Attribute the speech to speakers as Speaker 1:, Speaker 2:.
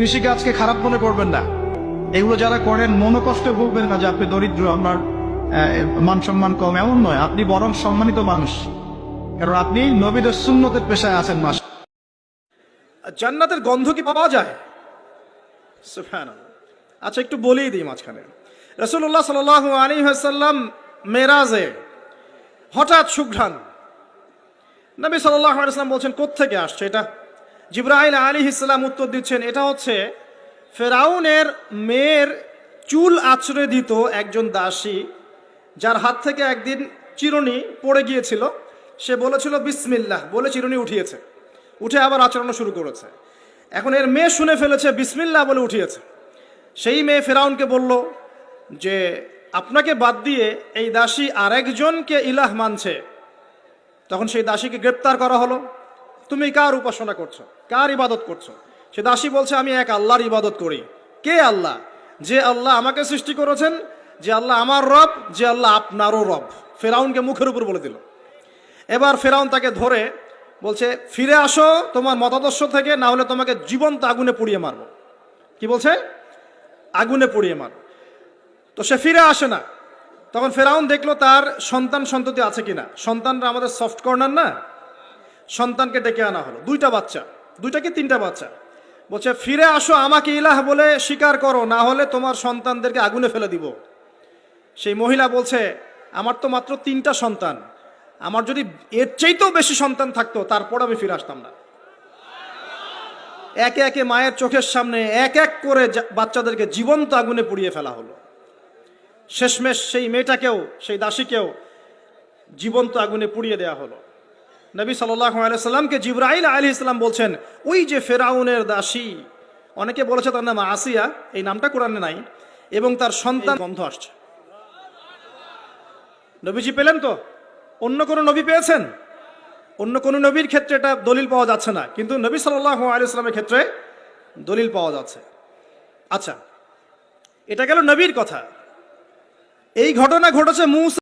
Speaker 1: কৃষিকাজকে খারাপ মনে করবেন না। এগুলো যারা করেন মনো কষ্টে ভুগবেন না যে আপনি দরিদ্র, আপনার মান সম্মান কম। এমন নয়, আপনি বরং সম্মানিত মানুষ। কারণ আপনি নবীদের সুন্নতের পেশায় আছেন মাস
Speaker 2: জান্নাতের গন্ধ কি পাওয়া যায়। আচ্ছা একটু বলেই দিই মাঝখানে। রসুল্লাহ সাল আলী হাসাল্লাম মেরাজে হঠাৎ সুঘ্রাণ নবী সাল্লাহ আলাইসাল্লাম বলছেন, কোত্থেকে আসছে এটা? জিব্রাহিল আলী ইসলাম উত্তর দিচ্ছেন, এটা হচ্ছে, ফেরাউনের মেয়ের চুল আছড়ে দিত একজন দাসী, যার হাত থেকে একদিন চিরুনি পড়ে গিয়েছিল। সে বলেছিল, বিসমিল্লাহ। বলে চিরুনি উঠিয়েছে। উঠে আবার আচরণ শুরু করেছে। এখন এর মেয়ে শুনে ফেলেছে, বিসমিল্লাহ বলে উঠিয়েছে। সেই মেয়ে ফেরাউনকে বলল যে, আপনাকে বাদ দিয়ে এই দাসী আরেকজনকে ইলাহ মানছে। তখন সেই দাসীকে গ্রেপ্তার করা হলো। তুমি কার উপাসনা করছ? কার ইবাদত করছ? সে দাসী বলছে, আমি এক আল্লাহর ইবাদত করি। কে আল্লাহ? যে আল্লাহ আমাকে সৃষ্টি করেছেন, যে আল্লাহ আমার রব, যে আল্লাহ আপনারও রব। ফেরাউনকে মুখের উপর বলে দিল। এবার ফেরাউন তাকে ধরে বলছে, ফিরে আসো তোমার মতাদর্শ থেকে, না হলে তোমাকে জীবন্ত আগুনে পুড়িয়ে মারবো। কি বলছে? আগুনে পুড়িয়ে মারবো। তো সে ফিরে আসে না। তখন ফেরাউন দেখল তার সন্তান সন্ততি আছে কিনা? সন্তানরা আমাদের সফট কর্নার না? সন্তানকে ডেকে আনা হলো। দুইটা বাচ্চা। দুইটা কি তিনটা বাচ্চা? বলছে, ফিরে আসো আমাকে ইলাহ বলে স্বীকার করো, না হলে তোমার সন্তানদেরকে আগুনে ফেলে দিব। সেই মহিলা বলছে, আমার তো মাত্র তিনটা সন্তান। আমার যদি এর চাইতেও বেশি সন্তান থাকতো, তারপর আমি ফিরে আসতাম না। একে একে মায়ের চোখের সামনে এক এক করে বাচ্চাদেরকে জীবন্ত আগুনে পুড়িয়ে ফেলা হলো। শেষমেশ সেই মেয়েটাকেও, সেই দাসীকেও জীবন্ত আগুনে পুড়িয়ে দেওয়া হলো। নবী সাল্লাহ আলাইসাল্লামকে জিব্রাইল আলী ইসলাম বলছেন ওই যে ফেরাউনের দাসী। অনেকে বলেছে তার নাম আসিয়া এই নামটা কোরআনে নাই এবং তার সন্তান গন্ধ আসছে। নবীজি পেলেন তো? অন্য কোনো নবী পেয়েছেন? অন্য কোনো নবীর ক্ষেত্রে এটা দলিল পাওয়া যাচ্ছে না কিন্তু নবী সাল্লাহ আলী ইসলামের ক্ষেত্রে দলিল পাওয়া যাচ্ছে। আচ্ছা এটা গেল নবীর কথা। এই ঘটনা ঘটেছে মুসা